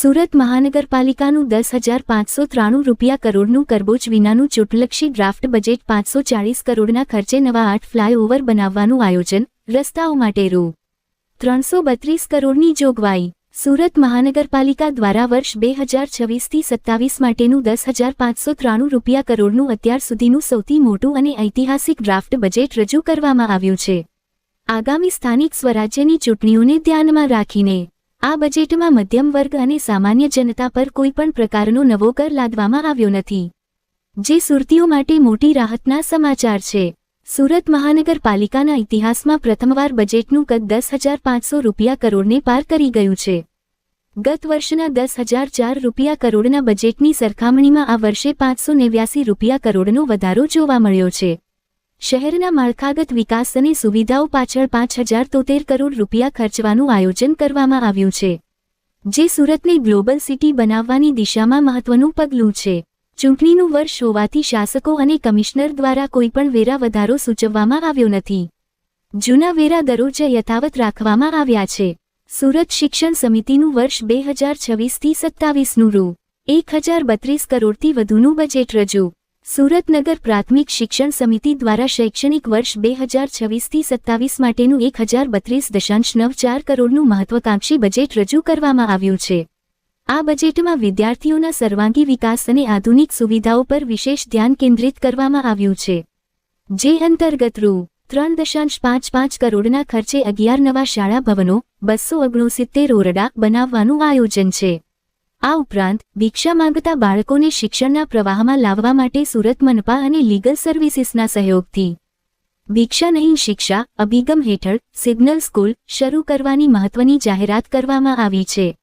સુરત મહાનગરપાલિકાનું દસ હજાર પાંચસો ત્રાણું રૂપિયા કરોડનું કરબોચ વિનાનું ચૂંટલક્ષી ડ્રાફ્ટ બજેટ પાંચસો ચાળીસ કરોડના ખર્ચે નવા આઠ ફ્લાયઓવર બનાવવાનું આયોજન, રસ્તાઓ માટે રૂ. ત્રણસો બત્રીસ કરોડની જોગવાઈ. સુરત મહાનગરપાલિકા દ્વારા વર્ષ બે હજાર છવ્વીસથી સત્તાવીસ માટેનું દસ હજાર પાંચસો ત્રાણું રૂપિયા કરોડનું અત્યાર સુધીનું સૌથી મોટું અને ઐતિહાસિક ડ્રાફ્ટ બજેટ રજૂ કરવામાં આવ્યું છે. આગામી સ્થાનિક સ્વરાજ્યની ચૂંટણીઓને ધ્યાનમાં રાખીને આ બજેટમાં મધ્યમ વર્ગ અને સામાન્ય જનતા પર કોઈપણ પ્રકારનો નવો કર લાદવામાં આવ્યો નથી. જે સુરતીઓ માટે મોટી રાહતના સમાચાર છે. સુરત મહાનગરપાલિકાના ઇતિહાસમાં પ્રથમવાર બજેટનું કદ દસ હજાર પાંચસો રૂપિયા કરોડને પાર કરી ગયું છે. ગત વર્ષના દસ હજાર ચાર રૂપિયા કરોડના બજેટની સરખામણીમાં આ વર્ષે પાંચસો નેવ્યાસી રૂપિયા કરોડનો વધારો જોવા મળ્યો છે. શહેરના માળખાગત વિકાસ અને સુવિધાઓ પાછળ પાંચ હજાર તોતેર કરોડ રૂપિયા ખર્ચવાનું આયોજન કરવામાં આવ્યું છે, જે સુરતને ગ્લોબલ સિટી બનાવવાની દિશામાં મહત્વનું પગલું છે. ચૂંટણીનું વર્ષ હોવાથી શાસકો અને કમિશનર દ્વારા કોઈપણ વેરા વધારો સૂચવવામાં આવ્યો નથી. જૂના વેરા દરરોજ યથાવત રાખવામાં આવ્યા છે. સુરત શિક્ષણ સમિતિનું વર્ષ બે હજાર છવ્વીસથી સત્તાવીસનું રૂ. એક હજાર બત્રીસ કરોડથી વધુનું બજેટ રજૂ. સુરતનગર પ્રાથમિક શિક્ષણ સમિતિ દ્વારા શૈક્ષણિક વર્ષ બે હજાર છવ્વીસથી સત્તાવીસ માટેનું એક હજાર બત્રીસ દશાંશ નવ ચાર કરોડનું મહત્વાકાંક્ષી બજેટ રજૂ કરવામાં આવ્યું છે. આ બજેટમાં વિદ્યાર્થીઓના સર્વાંગી વિકાસ અને આધુનિક સુવિધાઓ પર વિશેષ ધ્યાન કેન્દ્રિત કરવામાં આવ્યું છે. જે અંતર્ગત રૂ. ત્રણ દશાંશ પાંચ પાંચ કરોડના ખર્ચે અગિયાર નવા શાળા ભવનો, બસો ઓગણસિત્તેર ઓરડા બનાવવાનું આયોજન છે. આ ઉપરાંત, ભિક્ષા માંગતા બાળકોને શિક્ષણના પ્રવાહમાં લાવવા માટે સુરત મનપા અને લીગલ સર્વિસીસના સહયોગથી. ભિક્ષા નહીં, શિક્ષા અભિગમ હેઠળ સિગ્નલ સ્કૂલ શરૂ કરવાની મહત્વની જાહેરાત કરવામાં આવી છે.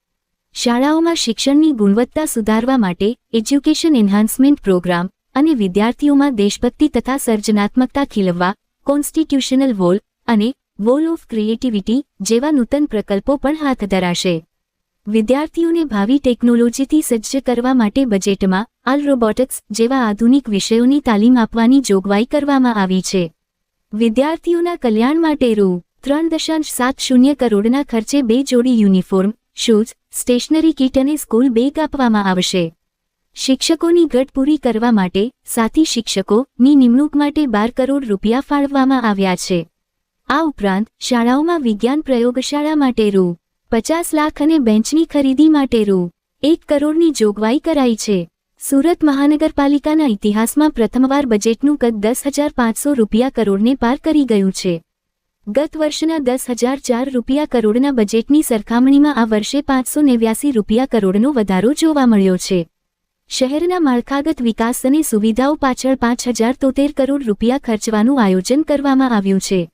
શાળાઓમાં શિક્ષણની ગુણવત્તા સુધારવા માટે એજ્યુકેશન એન્હાન્સમેન્ટ પ્રોગ્રામ અને વિદ્યાર્થીઓમાં દેશભક્તિ તથા સર્જનાત્મકતા ખીલવવા, કોન્સ્ટિટ્યુશનલ વોલ અને વોલ ઓફ ક્રિએટિવિટી જેવા નૂતન પ્રકલ્પો પણ હાથ ધરાશે. વિદ્યાર્થીઓને ભાવિ ટેકનોલોજીથી સજ્જ કરવા માટે બજેટમાં આલ રોબોટિક્સ જેવા આધુનિક વિષયોની તાલીમ આપવાની જોગવાઈ કરવામાં આવી છે. વિદ્યાર્થીઓના કલ્યાણ માટે રૂ. ત્રણ દશાંશ સાત શૂન્ય કરોડના ખર્ચે બે જોડી યુનિફોર્મ, શૂઝ, સ્ટેશનરી કીટ અને સ્કૂલ બેગ આપવામાં આવશે. શિક્ષકોની ઘટ પૂરી કરવા માટે સાથી શિક્ષકોની નિમણૂક માટે બાર કરોડ રૂપિયા ફાળવવામાં આવ્યા છે. આ ઉપરાંત શાળાઓમાં વિજ્ઞાન પ્રયોગશાળા માટે રૂ. પચાસ લાખ અને બેન્ચની ખરીદી માટે રૂ. એક કરોડની જોગવાઈ કરાઈ છે. સુરત મહાનગરપાલિકાના ઇતિહાસમાં પ્રથમવાર બજેટનું કદ દસ હજાર પાંચસો રૂપિયા કરોડને પાર કરી ગયું છે. ગત વર્ષના દસ હજાર ચાર રૂપિયા કરોડના બજેટની સરખામણીમાં આ વર્ષે પાંચસો નેવ્યાસી રૂપિયા કરોડનો વધારો જોવા મળ્યો છે. શહેરના માળખાગત વિકાસ અને સુવિધાઓ પાછળ પાંચ હજાર તોતેર કરોડ રૂપિયા ખર્ચવાનું આયોજન કરવામાં આવ્યું છે.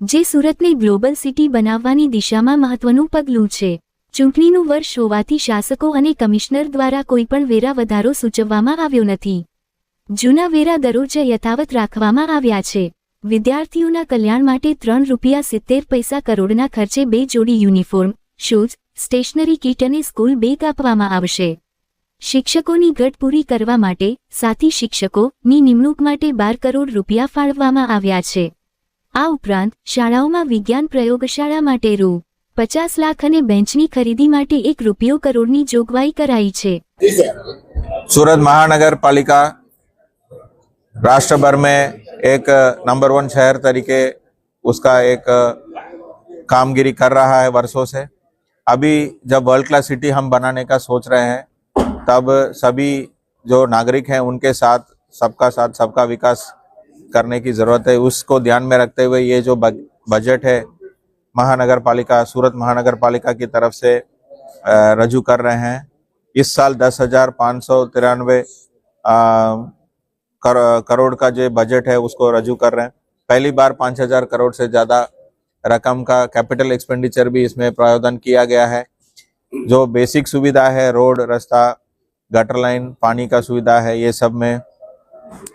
જે સુરતને ગ્લોબલ સિટી બનાવવાની દિશામાં મહત્વનું પગલું છે. ચૂંટણીનું વર્ષ હોવાથી શાસકો અને કમિશનર દ્વારા કોઈપણ વેરા વધારો સૂચવવામાં આવ્યો નથી. જૂના વેરા દરો જ યથાવત રાખવામાં આવ્યા છે. વિદ્યાર્થીઓના કલ્યાણ માટે ત્રણ રૂપિયા સિત્તેર પૈસા કરોડના ખર્ચે બે જોડી યુનિફોર્મ, શૂઝ, સ્ટેશનરી કીટ અને સ્કૂલ બેગ આપવામાં આવશે. શિક્ષકોની ઘટ પૂરી કરવા માટે, સાથી શિક્ષકોની નિમણૂક માટે બાર કરોડ રૂપિયા ફાળવવામાં આવ્યા છે. આ ઉપરાંત શાળાઓમાં વિજ્ઞાન પ્રયોગશાળા માટે રૂ પચાસ લાખ અને બેન્ચની ખરીદી માટે એક રૂપિયો કરોડની જોગવાઈ કરાઈ છે सूरत महानगर पालिका राष्ट्र भर में एक नंबर वन शहर तरीके उसका एक कामगिरी कर रहा है वर्षों से अभी जब वर्ल्ड क्लास सिटी हम बनाने का सोच रहे हैं तब सभी जो नागरिक हैं उनके साथ सबका साथ सबका विकास करने की ज़रूरत है। उसको ध्यान में रखते हुए ये जो बजट है महानगर पालिका सूरत महानगर पालिका की तरफ़ से रजू कर रहे हैं। इस साल दस हज़ार पाँच सौ तिरानवे कर, करोड़ का जो बजट है उसको रजू कर रहे हैं। पहली बार पाँच हज़ार करोड़ से ज़्यादा रकम का कैपिटल एक्सपेंडिचर भी इसमें प्रावधान किया गया है। जो बेसिक सुविधा है रोड रास्ता गटर लाइन पानी का सुविधा है ये सब में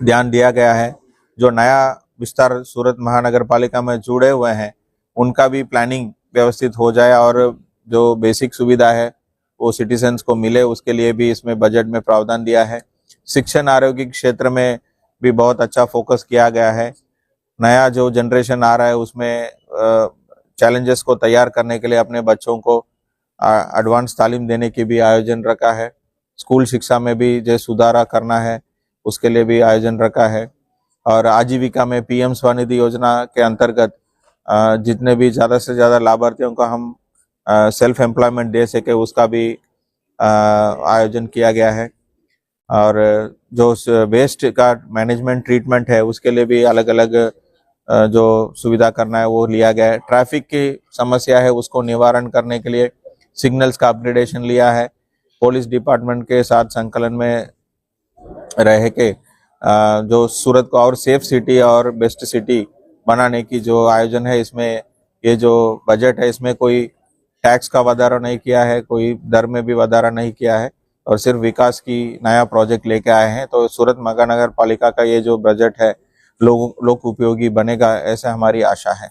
ध्यान दिया गया है। जो नया विस्तार सूरत महानगर पालिका में जुड़े हुए हैं, उनका भी प्लानिंग व्यवस्थित हो जाए और जो बेसिक सुविधा है, वो सिटीजन्स को मिले, उसके लिए भी इसमें बजट में प्रावधान दिया है। शिक्षण आरोग्य क्षेत्र में भी बहुत अच्छा फोकस किया गया है। नया जो जनरेशन आ रहा है, उसमें चैलेंजेस को तैयार करने के लिए अपने बच्चों को एडवांस तालीम देने की भी आयोजन रखा है। स्कूल शिक्षा में भी जो सुधारा करना है, उसके लिए भी आयोजन रखा है। और आजीविका में पीएम स्वनिधि योजना के अंतर्गत जितने भी ज़्यादा से ज़्यादा लाभार्थियों को हम सेल्फ एम्प्लॉयमेंट दे सके उसका भी आयोजन किया गया है। और जो वेस्ट का मैनेजमेंट ट्रीटमेंट है उसके लिए भी अलग अलग जो सुविधा करना है वो लिया गया है। ट्रैफ़िक की समस्या है उसको निवारण करने के लिए सिग्नल्स का अपग्रेडेशन लिया है। पुलिस डिपार्टमेंट के साथ संकलन में रह के जो सूरत को और सेफ़ सिटी और बेस्ट सिटी बनाने की जो आयोजन है, इसमें ये जो बजट है, इसमें कोई टैक्स का वधारा नहीं किया है, कोई दर में भी वधारा नहीं किया है और सिर्फ़ विकास की नया प्रोजेक्ट लेके आए हैं। तो सूरत महानगर पालिका का ये जो बजट है, लोग, लोक उपयोगी बनेगा, ऐसे हमारी आशा है।